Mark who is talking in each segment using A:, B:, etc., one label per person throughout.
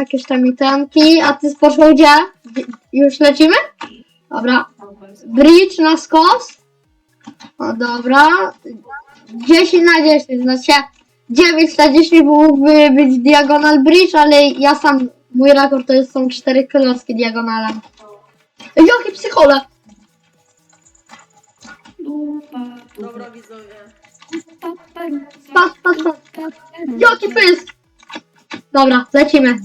A: jakieś tam itemki, a ty spoczął gdzie? Gdzie- Już lecimy? Dobra. Bridge na skos. O dobra. 10 na 10, znaczy 9 na 10 mógłby być diagonal bridge, ale ja sam, mój rekord to jest, są 4 klocki diagonalem. Ej, Jakie psychole!
B: Dobra, widzowie.
A: Patrz, patrz, patrz. Jaki pysk! Dobra, lecimy.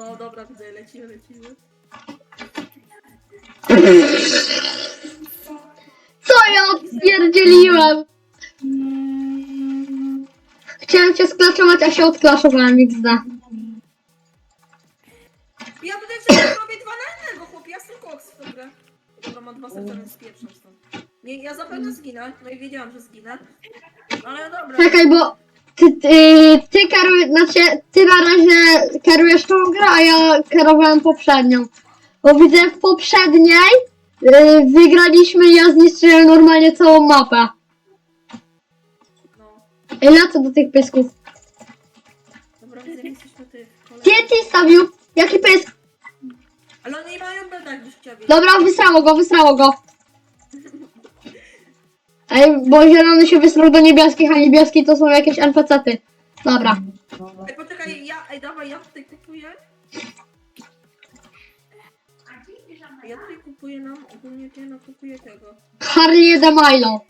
B: No dobra, widzowie, lecimy, lecimy.
A: Co ja odpierdzieliłem? Chciałem cię sklaszować, a się odklaszowałem XD.
B: Ja tutaj sobie robię dwa na jednego, chłop, ja jestem koks w grę. Dobra, mam dwa serca, więc spieprzam stąd. Nie, ja zapewne zginę, no i wiedziałam, że zginę. Ale dobra.
A: Czekaj, bo ty, ty, ty kierujesz, znaczy ty na razie kierujesz tą grę, a ja kierowałem poprzednią. Bo widzę w poprzedniej yy, wygraliśmy i ja zniszczyłem normalnie całą mapę.
B: No.
A: Ej, lecę do tych pysków.
B: Dobra, widzę, jesteśmy ty. kolej.
A: TNT stawił! Jaki pysk?
B: Ale oni mają beda, jakbyś chciał wiedzieć.
A: Dobra, wysrało go, wysrało go. Ej, bo zielony się wysrał do niebieskich, a niebieski to są jakieś NPC-ty. Dobra.
B: Ej, poczekaj, ja, ej, dawaj, ja tutaj kupuję. Ja tutaj kupuję nam, ogólnie ty nam kupuję tego.
A: Harley de Milo.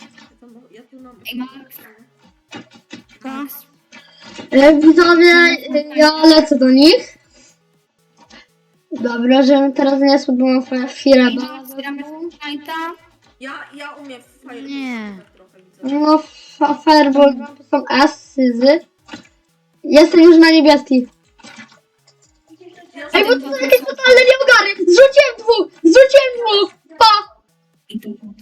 B: Ja, tam, ja tu nam...
C: Ej, Max. Kas.
A: E, widzowie, e, ja lecę do nich. Dobra, żebym teraz nie mam chwilę.
C: Ej, Max, gramy w Fortnite'a?
B: Ja, ja umiem w Fire
C: Nie.
B: trochę, widzę.
A: No, fa- Fireball, to są S, syzy. Jestem już na niebieski.
B: Ja
A: Ej, bo to są jakieś totalne nieogary! Zrzuciłem dwóch! Zrzuciłem dwóch! Pa!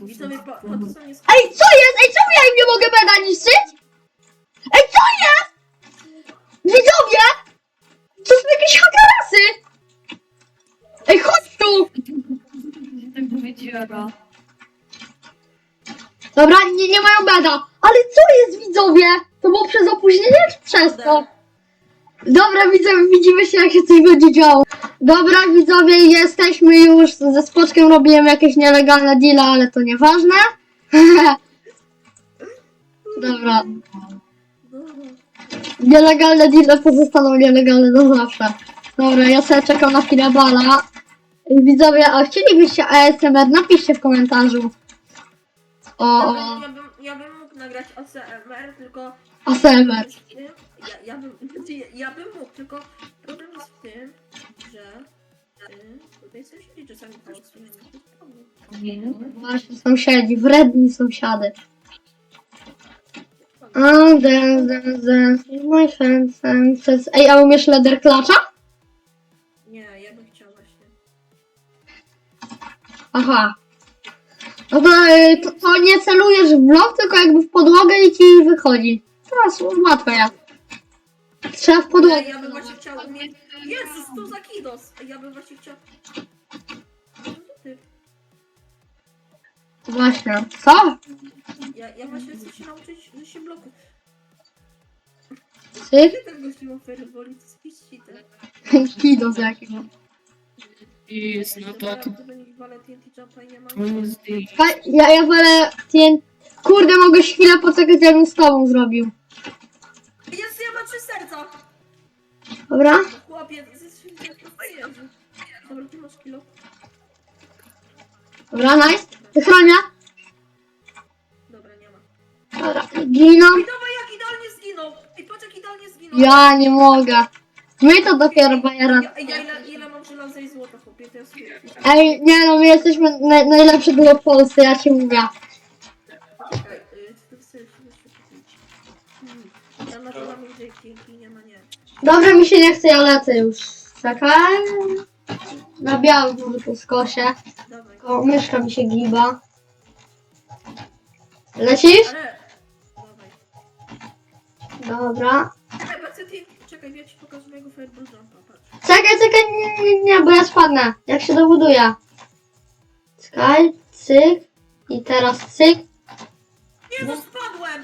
B: Widzowie, pa, pa, to są nie
A: Ej, co jest? Ej, czemu ja im nie mogę beda niszczyć? Ej, co jest? Widzowie! To są jakieś hakarasy! Ej, chodź tu!
C: Tak powiedziała.
A: Dobra, nie, nie mają beda. Ale co jest, widzowie? To było przez opóźnienie czy przez to? Dobra, widzowie, widzimy się, jak się coś będzie działo. Dobra, widzowie, jesteśmy już ze spoczkiem, robiłem jakieś nielegalne deale, ale to nieważne. Dobra. Nielegalne deale pozostaną nielegalne do zawsze. Dobra, ja sobie czekam na Fireballa. I Widzowie, a chcielibyście ASMR? Napiszcie w komentarzu. O, o,
B: Ja bym, ja bym mógł nagrać ASMR, tylko...
A: ASMR.
B: Ja, ja, bym, znaczy, ja, bym mógł, tylko problem jest w tym, że... y, Tutaj sąsiedzi czasami problem.
A: Właśnie sąsiedzi, wredni sąsiady. A, dance, dance, dance, my friends, friends. Ej, a umiesz leder klacza?
B: Nie, ja bym chciał właśnie.
A: Aha. No to, y, to, to nie celujesz w blok, tylko jakby w podłogę i ci wychodzi. Teraz łatwe ja. Trzeba w podłogę.
B: ja bym właśnie chciał umieć... Jezus, tu za kidos! Ja bym właśnie chciał... To ty?
A: Właśnie. Co?
B: Ja, ja właśnie chcę się nauczyć się bloków.
A: Cyk?
B: Ty ten gościu ma fireboli, to jest jakiś cheater.
A: Kido z jakiego.
C: Jest, no to
B: TNT i
C: jest.
A: Fa- Ja, ja wolę TN... Kurde, mogę chwilę poczekać, jakbym z tobą zrobił.
B: Jest, ja mam trzy serca!
A: Dobra?
B: Chłopie, Jezu. Dobra, ty masz kilo.
A: Dobra, nice. Wychrania.
B: Dobra, nie ma.
A: Dobra, giną.
B: I dawaj, jak idealnie zginął! Ej, patrz, jak idealnie zginął!
A: Ja nie mogę. My to dopiero bajeran.
B: Ja, ja ile, ile mam żelaza i złota,
A: Ej, nie no, my jesteśmy na, najlepsze było w Polsce, ja ci mówię.
B: Czekaj.
A: Dobrze mi się nie chce, ja lecę już. Czekaj. Na białym tu skosie.
B: Dawaj.
A: O, myszka mi się giba. Lecisz? Dobra.
B: Czekaj, czekaj, ja ci pokażę mojego fireball jumpa.
A: Czekaj, czekaj, nie, nie, nie, bo ja spadnę. Jak się dobuduje. Czekaj, cyk. I teraz cyk.
B: Nie, no spadłem!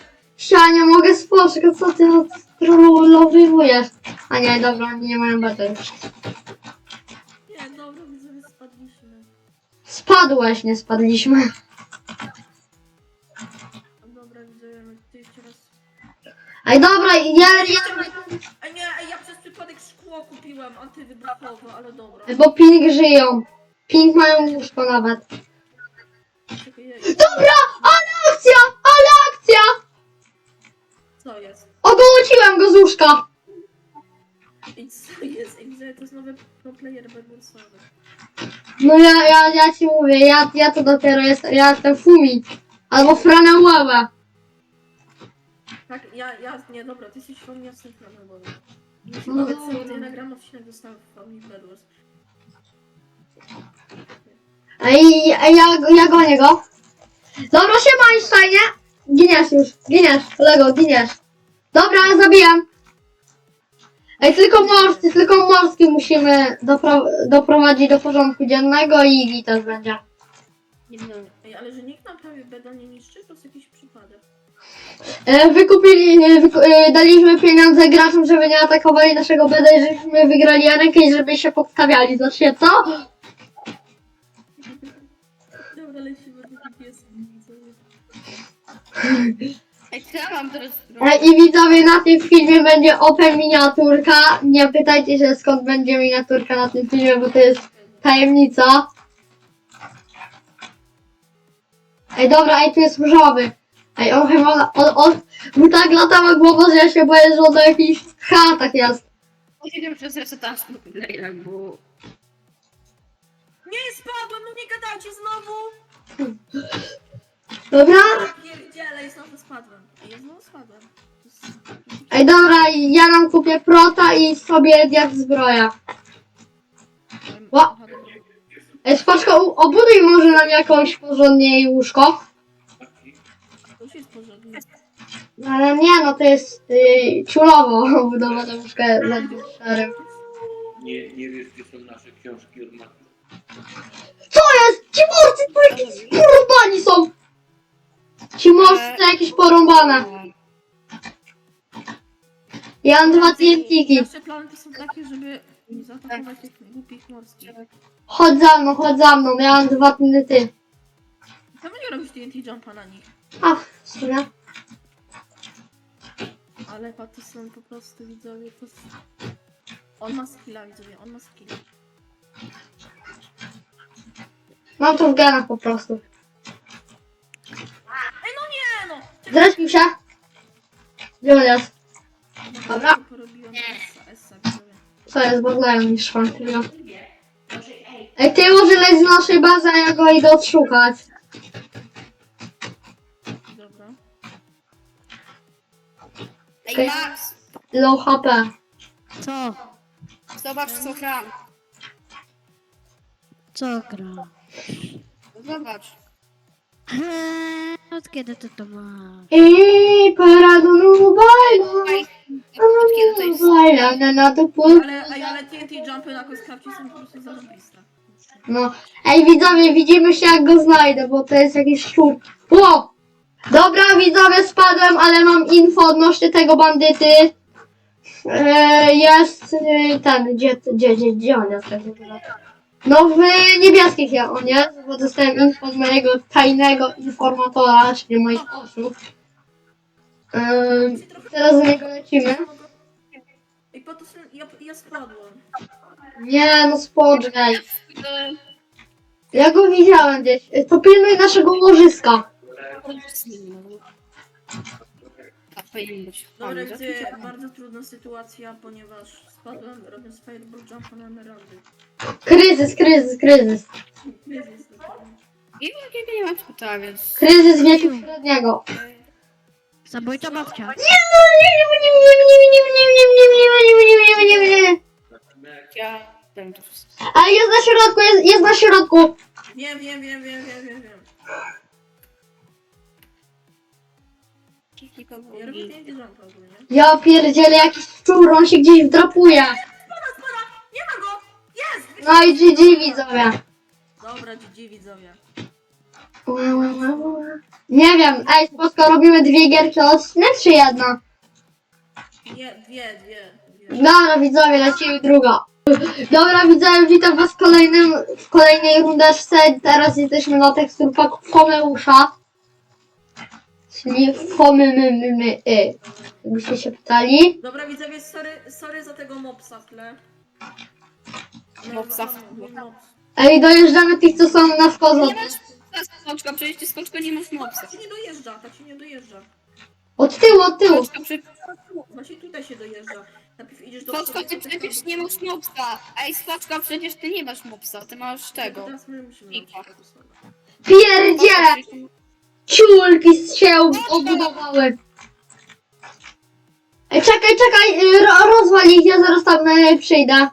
A: Ja nie mogę spoczek, co ty odtrolowujesz? A nie, dobra, oni nie mają już.
B: Nie, dobra, widzowie, spadliśmy.
A: Spadłeś, nie spadliśmy.
B: Dobra, widzowie, my tu jeszcze raz...
A: Ej, dobra, ja, ja...
B: szkło kupiłem antywybuchowe, ale dobra.
A: Bo ping żyją. Ping mają łóżko nawet.
B: Czekaj.
A: Dobra, ale akcja, ale akcja!
B: Co jest?
A: Ogołociłem go z łóżka.
B: I co jest? Ej, widzowie, to jest nowy pro player Bedwarsowy.
A: No ja, ja, ja ci mówię, ja, ja to dopiero jestem, ja jestem Fumi. Albo Franełewe.
B: Tak, ja, ja, nie, dobra, ty jesteś from jasny framework.
A: No
B: Nawet
A: dobra.
B: sobie ja nagram odcinek dostałem w Family Bedwars.
A: Ej ja, ja go. Dobra, siema Einsteinie. Giniesz już, giniesz, kolego, giniesz. Dobra, zabiłem. Ej, tylko morscy, tylko morscy musimy dopro doprowadzić do porządku dziennego i Igi też będzie.
B: Ej, ale że nikt nam prawie beda nie niszczy, to jest jakiś przypadek.
A: E, wykupili, e, wyku, e, daliśmy pieniądze graczom, żeby nie atakowali naszego BD i żebyśmy wygrali rękę i żeby się podstawiali. Znaczy co?
B: Dobra, lecimy do widzowie.
C: Ej, co ja mam teraz
A: E, I widzowie, na tym filmie będzie open miniaturka. Nie pytajcie się skąd będzie miniaturka na tym filmie, bo to jest tajemnica. Ej, dobra, ej, tu jest różowy. Ej, on chyba, on, on, mu tak latała głowa, że ja się boję, że on na jakichś chatach jest.
C: Musiałem przez resetaż player, bo...
B: Nie, spadłem, no nie gadajcie znowu!
A: Dobra?
B: I znowu spadłem. Ej, ja znowu spadłem. To jest...
A: Ej, dobra, ja nam kupię prota i sobie jak zbroja. Ła-
B: Aha, dobra.
A: Ej, Spaczko, u- obuduj może nam jakąś porządniej łóżko.
B: To już jest porządnie.
A: Ale nie, no to jest yy, ciulowo budowane łóżko za szarym.
D: Nie, nie wiesz, gdzie są nasze książki od matki.
A: Co jest? Ci morscy tu jakieś porąbani są! Ci morscy to jakieś porąbane. Ja mam dwa TNT-ki.
B: Nasze plany to są takie, żeby zaatakować tych głupich morskich.
A: Chodź za mną, chodź za mną, ja mam dwa TNT.
B: Czemu nie robisz TNT jumpa na nich?
A: A, w sumie.
B: Ale Pattyson po prostu widzowie to... s- On ma skilla widzowie, on ma skilla.
A: Mam to w genach po prostu.
B: Ej no nie no!
A: Zrespił się. Gdzie on jest? Dobra.
B: Essa, Essa widzowie.
A: Co jest, bo znają mi szwankują. Ej, ty może leć z naszej bazy, a ja go idę odszukać.
C: Ej, Max!
A: Low HP.
C: Co? Zobacz, co gram.
E: Co gra?
C: Zobacz.
E: Eee, Od kiedy ty to masz?
A: I paradonu bajla.
C: Ej, od kiedy to jest?
A: Bajla na na to pól.
B: Ale, ej, ale TNT jumpy na Koskrapcie są po prostu zarobiste.
A: No. Ej, widzowie, widzimy się jak go znajdę, bo to jest jakiś szczur. Ło! Dobra, widzowie, spadłem, ale mam info odnośnie tego bandyty. E, jest e, ten, gdzie, gdzie, gdzie, gdzie on jest? tak? No w niebieskich ja on jest, bo dostałem info od mojego tajnego informatora, czyli moich osób. Em, teraz do niego lecimy.
B: Ej, Pattyson, ja, ja spadłem.
A: Nie, no spoczekaj. Ja go widziałem gdzieś. To pilnuj naszego łożyska.
C: Tak, powinien być.
B: Dobra,
C: Fajnie,
B: gdzie
C: zaskoczony.
B: bardzo trudna sytuacja, ponieważ spadłem robiąc fireball jumpa na emeraldy.
A: Kryzys, kryzys, kryzys.
B: Kryzys dokładnie.
C: I jakiego nie mam skuta, więc...
A: Kryzys wieku średniego.
E: Zabójcza babcia.
C: Ja... Ten to wszystko.
A: Ale jest na środku, jest, jest na środku.
B: Wiem, wiem, wiem, wiem, wiem, wiem, wiem. Ja robię TNT jumpa ogólnie.
A: Ja pierdzielę jakiś szczur, on się gdzieś wdrapuje.
B: Spada, spada! Nie ma go! Jest!
A: No i GG widzowie.
B: Dobra, GG widzowie.
A: Nie wiem, ej, spoko, robimy dwie gierki odcinek, czy jedna?
B: Nie, dwie, dwie. dwie.
A: Dobra, widzowie, lecimy druga. Dobra, widzowie, witam was w kolejnym, w kolejnej rundeczce. Teraz jesteśmy na teksturpaku Fomeusza. Czyli Fomymymymy, y. Jakbyście się pytali.
B: Dobra, widzowie, sorry, sorry za tego mopsa w tle. No,
C: Mopsa.
B: no, no, mops.
A: Ej, dojeżdżamy tych, co są na skozę.
C: Nie masz skoczka, przecież ty skoczka nie masz mopsa.
B: Tak się nie dojeżdża, tak się nie dojeżdża.
A: Od tyłu, od tyłu.
C: Skoczka, przy...
B: Właśnie tutaj się dojeżdża. Najpierw idziesz do
C: skoczka ty przecież nie masz mopsa. Ej, skoczka, przecież ty nie masz mopsa, ty masz tego.
B: Teraz my musimy
C: Pika.
B: robić tego słowa.
A: Pierdziele! Ciulki się obudowały. Ej, czekaj, czekaj, y, ro, rozwal ich, ja zaraz tam y, przyjdę.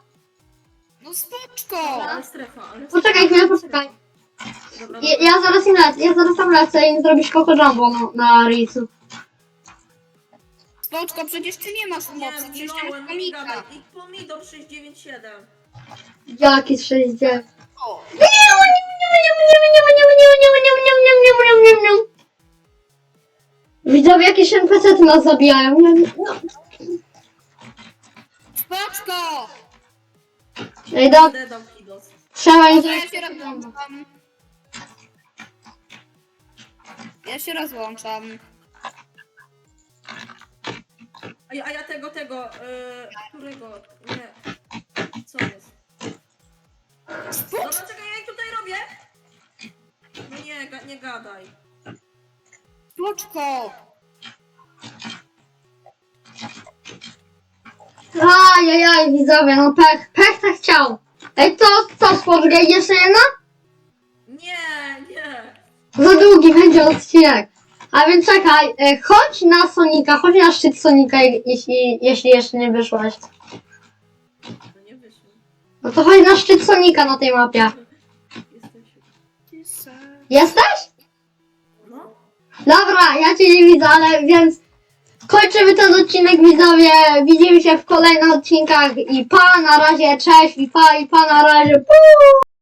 C: No spoczko!
B: Ale strefa, ale
A: Poczekaj chwilę, poczekaj.
B: Dobra,
A: Ja, ja zaraz im lecę, ja zaraz tam lecę i zrobisz Coco Jumbo na, na Risu.
C: Spoczko, przecież ty nie masz
B: Nie,
C: mopsa, przecież ty
B: zginąłem,
C: masz.
B: I pomidor 697.
A: Jaki 69. Widzowie, jakieś NPC nas zabijają. Nie, No.
C: Spoczko!
A: Ej, do, trzeba im
C: ja się rozłączam. Ja się rozłączam.
B: A ja, a ja tego, tego, yy, którego, nie. Co jest? Nie, ga, nie gadaj.
C: Spoczko!
A: Ajajaj, widzowie, no pech, pech tak chciał. Ej, to co, spoczekaj, jeszcze jedna?
B: Nie, nie.
A: Za długi będzie odcinek. A więc czekaj, e, chodź na Sonika, chodź na szczyt Sonika, jeśli, jeśli jeszcze nie wyszłaś.
B: No nie wyszło.
A: No to chodź na szczyt Sonika na tej mapie. Jesteś.
B: No.
A: Dobra, ja cię nie widzę, ale więc kończymy ten odcinek widzowie. Widzimy się w kolejnych odcinkach i pa, na razie, cześć i pa, i pa, na razie. Puu!